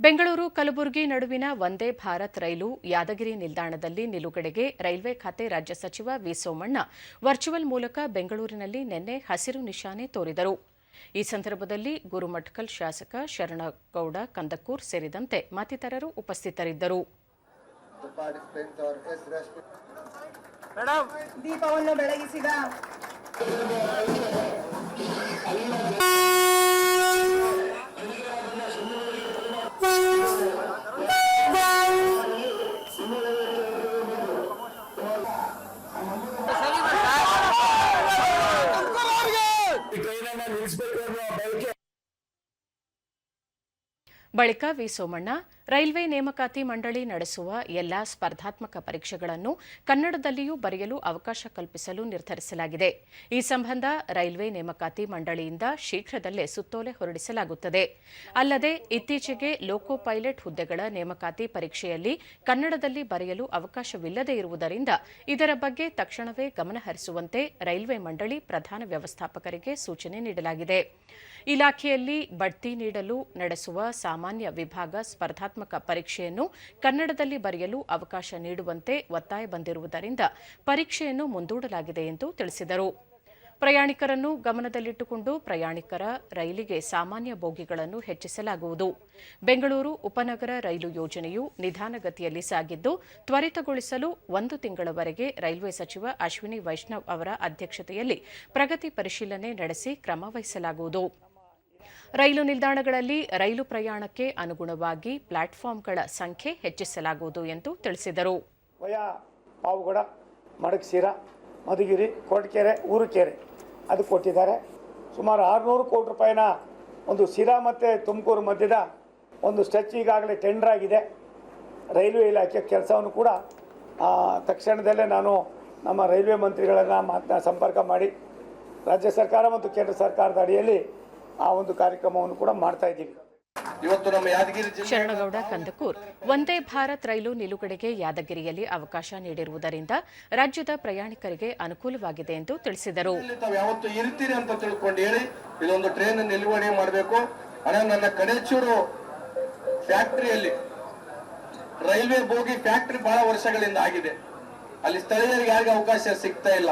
ಬೆಂಗಳೂರು, ಕಲಬುರಗಿ ನಡುವಿನ ವಂದೇ ಭಾರತ್ ರೈಲು ಯಾದಗಿರಿ ನಿಲ್ದಾಣದಲ್ಲಿ ನಿಲುಗಡೆಗೆ ರೈಲ್ವೆ ಖಾತೆ ರಾಜ್ಯ ಸಚಿವ ವಿ ಸೋಮಣ್ಣ ವರ್ಚುವಲ್ ಮೂಲಕ ಬೆಂಗಳೂರಿನಲ್ಲಿ ನಿನ್ನೆ ಹಸಿರು ನಿಶಾನೆ ತೋರಿದರು ಈ ಸಂದರ್ಭದಲ್ಲಿ ಗುರುಮಠಕಲ್ ಶಾಸಕ ಶರಣಗೌಡ ಕಂದಕೂರ್ ಸೇರಿದಂತೆ ಮತ್ತಿತರರು ಉಪಸ್ಥಿತರಿದ್ದರು. ದೀಪವನ್ನು ಬೆಳಗಿಸಿದ ಬಳಿಕ ವಿ ಸೋಮಣ್ಣ ರೈಲ್ವೆ ನೇಮಕಾತಿ ಮಂಡಳಿ ನಡೆಸುವ ಎಲ್ಲಾ ಸ್ಪರ್ಧಾತ್ಮಕ ಪರೀಕ್ಷೆಗಳನ್ನು ಕನ್ನಡದಲ್ಲಿಯೂ ಬರೆಯಲು ಅವಕಾಶ ಕಲ್ಪಿಸಲು ನಿರ್ಧರಿಸಲಾಗಿದೆ. ಈ ಸಂಬಂಧ ರೈಲ್ವೆ ನೇಮಕಾತಿ ಮಂಡಳಿಯಿಂದ ಶೀಘ್ರದಲ್ಲೇ ಸುತ್ತೋಲೆ ಹೊರಡಿಸಲಾಗುತ್ತದೆ. ಅಲ್ಲದೆ ಇತ್ತೀಚೆಗೆ ಲೋಕೋ ಪೈಲಟ್ ಹುದ್ದೆಗಳ ನೇಮಕಾತಿ ಪರೀಕ್ಷೆಯಲ್ಲಿ ಕನ್ನಡದಲ್ಲಿ ಬರೆಯಲು ಅವಕಾಶವಿಲ್ಲದೇ ಇರುವುದರಿಂದ ಇದರ ಬಗ್ಗೆ ತಕ್ಷಣವೇ ಗಮನಹರಿಸುವಂತೆ ರೈಲ್ವೆ ಮಂಡಳಿ ಪ್ರಧಾನ ವ್ಯವಸ್ಥಾಪಕರಿಗೆ ಸೂಚನೆ ನೀಡಲಾಗಿದೆ. ಇಲಾಖೆಯಲ್ಲಿ ಬಡ್ತಿ ನೀಡಲು ನಡೆಸುವ ಸಾಮಾನ್ಯ ವಿಭಾಗ ಸ್ಪರ್ಧಾತ್ಮಕ ಪರೀಕ್ಷೆಯನ್ನು ಕನ್ನಡದಲ್ಲಿ ಬರೆಯಲು ಅವಕಾಶ ನೀಡುವಂತೆ ಒತ್ತಾಯ ಬಂದಿರುವುದರಿಂದ ಪರೀಕ್ಷೆಯನ್ನು ಮುಂದೂಡಲಾಗಿದೆ ಎಂದು ತಿಳಿಸಿದರು. ಪ್ರಯಾಣಿಕರನ್ನು ಗಮನದಲ್ಲಿಟ್ಟುಕೊಂಡು ಪ್ರಯಾಣಿಕರ ರೈಲಿಗೆ ಸಾಮಾನ್ಯ ಬೋಗಿಗಳನ್ನು ಹೆಚ್ಚಿಸಲಾಗುವುದು. ಬೆಂಗಳೂರು ಉಪನಗರ ರೈಲು ಯೋಜನೆಯು ನಿಧಾನಗತಿಯಲ್ಲಿ ಸಾಗಿದ್ದು, ತ್ವರಿತಗೊಳಿಸಲು ಒಂದು ತಿಂಗಳವರೆಗೆ ರೈಲ್ವೆ ಸಚಿವ ಅಶ್ವಿನಿ ವೈಷ್ಣವ್ ಅವರ ಅಧ್ಯಕ್ಷತೆಯಲ್ಲಿ ಪ್ರಗತಿ ಪರಿಶೀಲನೆ ನಡೆಸಿ ಕ್ರಮ ವಹಿಸಲಾಗುವುದು. ರೈಲು ನಿಲ್ದಾಣಗಳಲ್ಲಿ ರೈಲು ಪ್ರಯಾಣಕ್ಕೆ ಅನುಗುಣವಾಗಿ ಪ್ಲಾಟ್ಫಾರ್ಮ್ಗಳ ಸಂಖ್ಯೆ ಹೆಚ್ಚಿಸಲಾಗುವುದು ಎಂದು ತಿಳಿಸಿದರು. ಪಾವುಗಡ ಮಡಗಸೀರ ಮಧುಗಿರಿ ಕೊರಟಗೆರೆ ಊರುಕೆರೆ ಅದು ಕೊಟ್ಟಿದ್ದಾರೆ. ಸುಮಾರು ಆರುನೂರು ಕೋಟಿ ರೂಪಾಯಿನ ಒಂದು ಸಿರಾ ಮತ್ತು ತುಮಕೂರು ಮಧ್ಯದ ಒಂದು ಸ್ಟ್ರೆಚ್ ಈಗಾಗಲೇ ಟೆಂಡರ್ ಆಗಿದೆ. ರೈಲ್ವೆ ಇಲಾಖೆ ಕೆಲಸವನ್ನು ಕೂಡ ತಕ್ಷಣದಲ್ಲೇ ನಾನು ನಮ್ಮ ರೈಲ್ವೆ ಮಂತ್ರಿಗಳನ್ನು ಮಾತನ್ನ ಸಂಪರ್ಕ ಮಾಡಿ, ರಾಜ್ಯ ಸರ್ಕಾರ ಮತ್ತು ಕೇಂದ್ರ ಸರ್ಕಾರದ ಅಡಿಯಲ್ಲಿ ಆ ಒಂದು ಕಾರ್ಯಕ್ರಮವನ್ನು ಕೂಡ ಮಾಡ್ತಾ ಇದ್ದೀವಿ. ಇವತ್ತು ನಮ್ಮ ಯಾದಗಿರಿ ಜಿಲ್ಲೆ ಶರಣಗೌಡ ಕಂದಕೂರ್. ವಂದೇ ಭಾರತ್ ರೈಲು ನಿಲುಗಡೆಗೆ ಯಾದಗಿರಿಯಲ್ಲಿ ಅವಕಾಶ ನೀಡಿರುವುದರಿಂದ ರಾಜ್ಯದ ಪ್ರಯಾಣಿಕರಿಗೆ ಅನುಕೂಲವಾಗಿದೆ ಎಂದು ತಿಳಿಸಿದರು. ಯಾವತ್ತು ಇರ್ತೀರಿ ಅಂತ ತಿಳ್ಕೊಂಡು ಹೇಳಿ ಇದೊಂದು ಟ್ರೈನ್ ನಿಲುಗಡೆ ಮಾಡಬೇಕು. ಅಣ್ಣ ನನ್ನ ಕಡೇಚೂರು ಫ್ಯಾಕ್ಟರಿಯಲ್ಲಿ ರೈಲ್ವೆ ಬೋಗಿ ಫ್ಯಾಕ್ಟರಿ ಬಹಳ ವರ್ಷಗಳಿಂದ ಆಗಿದೆ. ಅಲ್ಲಿ ಸ್ಥಳೀಯರಿಗೆ ಯಾರಿಗೆ ಅವಕಾಶ ಸಿಗ್ತಾ ಇಲ್ಲ.